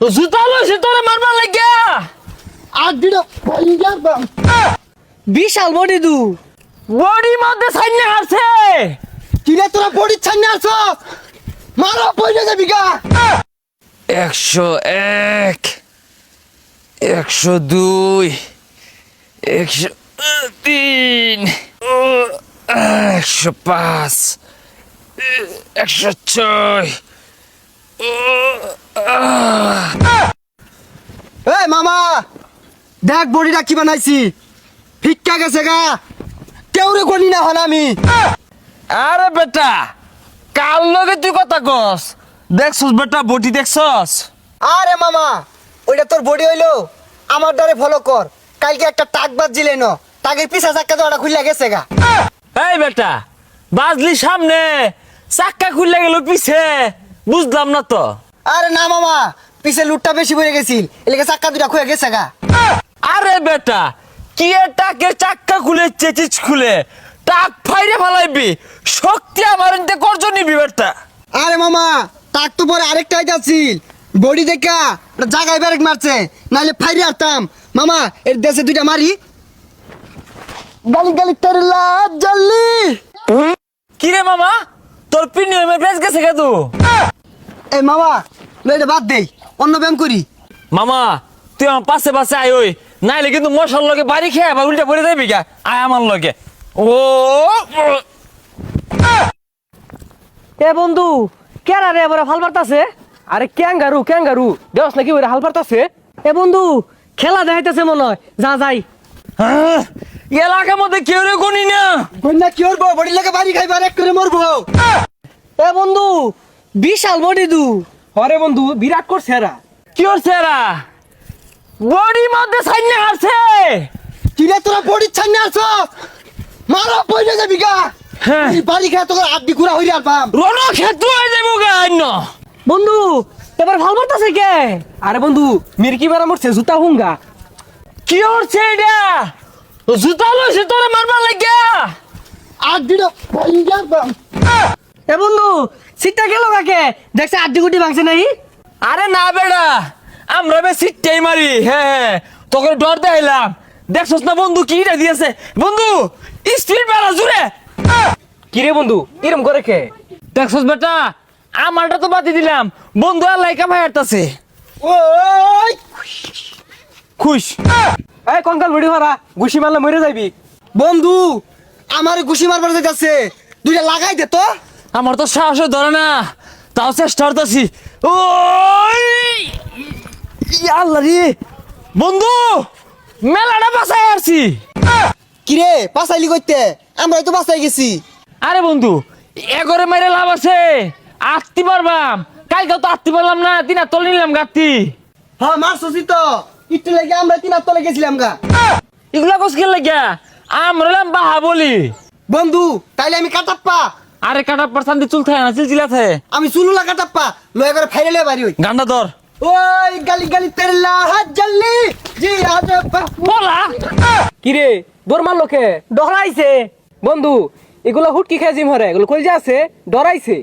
জুতা লইছে তোরে মারবার লাগিয়া। আর দিটা বিশাল বডি দু। বডি মধ্যে সাইনে হারছে। কিরে তোরা বডি ছাড়নে আসো মারো পয়সা যাবি গা। একশো এক একশো দুই একশো তিন একশো পাঁচ একশো ছয় ও, আহ। এই মামা দেখ বডিটা কি বানাইছি। ফিক্কা গেছে গা। কেউ রে গনি না হল আমি। আরে বেটা কাল লগে তুই কথা কস। দেখছস বেটা বডি দেখছস? আরে মামা ওইটা তোর বডি হইল। আমার দ্বারে ফলো কর। কালকে একটা টাক বাজ দিলে ন। টাকের পিছা চাক্কা তো ওটা খুলে গেছে গা। এই বেটা বাজলি সামনে চাক্কা খুললে গেল পিছে। বুঝলাম না তো। আরে না মামা পিছে লুটটা বেশি পড়ে গেছিল। এলাকা চাক্কা দুটা খুলে গেছে গা। আরে বেটা কি এ টাকের চাক্কা খুলে চেচিস খুলে। টাক ফাইরে ফেলাইবি। শক্তি আমার এনতে করজ নিবি বেটা। আরে মামা টাক তো পরে আরেকটা যাচ্ছিল বডি দেখা ওটা জাগায় ব্যারেক মারছে নাহলে ফাইরে আসতাম মামা এর দেশে দুইটা মারি। গালি গালি তোর লাজ জ্বললি কি রে মামা তোর পিনিয়মে বেশ গেছে কেদু এ মামা লো এটা বাদ দেই অন্য ব্যায়াম করি। মামা তুই আমার পাশে পাশে আয় ওই। নাইলে কিন্তু মশার লগে বাড়ি খেয়ে আবার উল্টা পড়ে যাবি গা। আয় আমার লগে। ও এ বন্ধু কেরা রে এবারে হাল পারতাছে আরে ক্যাঙ্গারু ক্যাঙ্গারু। দেওস নাকি ওরে হাল পারতাছে এ বন্ধু খেলা দেখাইতেছে মনে হয়। যা যাই। এলাকার মধ্যে কেউ রে গনি না। কন্যা কি করব? বডি লাগে বাড়ি খাইবার এক করে মরবো। এ বন্ধু বিশাল বডি দু। হরে বন্ধু বিরাট করছে এরা। কি হচ্ছে এরা? বডি মধ্যে সাইনে হারছে কিরে তোরা বডি ছাড়নে আসো মারো পয়সা যাবি গা। হ্যাঁ। বাড়ি খাই তোর আড্ডি ঘুরা হইরে আলবাম রণ ক্ষেত্র হয়ে যাব গা অন্য। বন্ধু এবার ভালো পারতাছে কে? আরে বন্ধু মিরকি বেড়া মরছে জুতা হুঙ্গা কি হচ্ছে এটা? জুতা লইছে তোরে মারবার লাগিয়া। আড্ডিটা ভাইঙ্গার বাম। এ বন্ধু সিটটা গেল কাকে? দেখছে আড্ডি গুটি ভাঙছে নাই আরে না বেড়া আমরা বে সিটটাই মারি হ্যাঁ হ্যাঁ। তোকে ডর দেখাইলাম। দেখছস না বন্ধু কি রে দিয়েছে? বন্ধু স্পিড বেড়া জুড়ে কিরে বন্ধু এরম করে কে? দেখছস বেটা আমারটা তো বাতি দিলাম। বন্ধু আর লাইকা ভাই হাঁটতাছে। ওই! খুশ। এই কঙ্কাল ভিডিও হারা গুছি মারলে মরে যাবি বন্ধু আমার ঘুষি মারবার যাচ্ছে দুইটা লাগাই দে তো। আমার তো সাহসে ধরে না তাও চেষ্টা করতেছি। ওই! আল্লাহ রে। বন্ধু মেলাটা বাসায় আসছি কিরে পাসাইলি করতে আমরা তো বাসাই গেছি। আরে বন্ধু এগরে মাইরে লাভ আছে। আটতে পারবাম কালকে তো আটতে পারলাম না তিন তল নিলাম গাত্তি হ্যাঁ মারছি তো। একটু লেগে আমরা তিন তলে গেছিলাম গা। এগুলা কস খেলে গিয়া আমরা বাহা বলি বন্ধু তাইলে আমি কাটাপ্পা। আরে কাটা পার্সান্তি চুল থাকে না চিলচিলা থাকে আমি চুলুলা কাটাপ্পা। লয়ে করে ফাইলে বাড়ি হই। গান্ডা ধর। ওই গালি গালি তেরলা হাত জ্বললি জি আজ বলা? কিরে দৌড় মারলো কে ডরাইছে। বন্ধু এগুলা হুটকি খেয়ে জিম হরে এগুলো কই যে আছে ডরাইছে।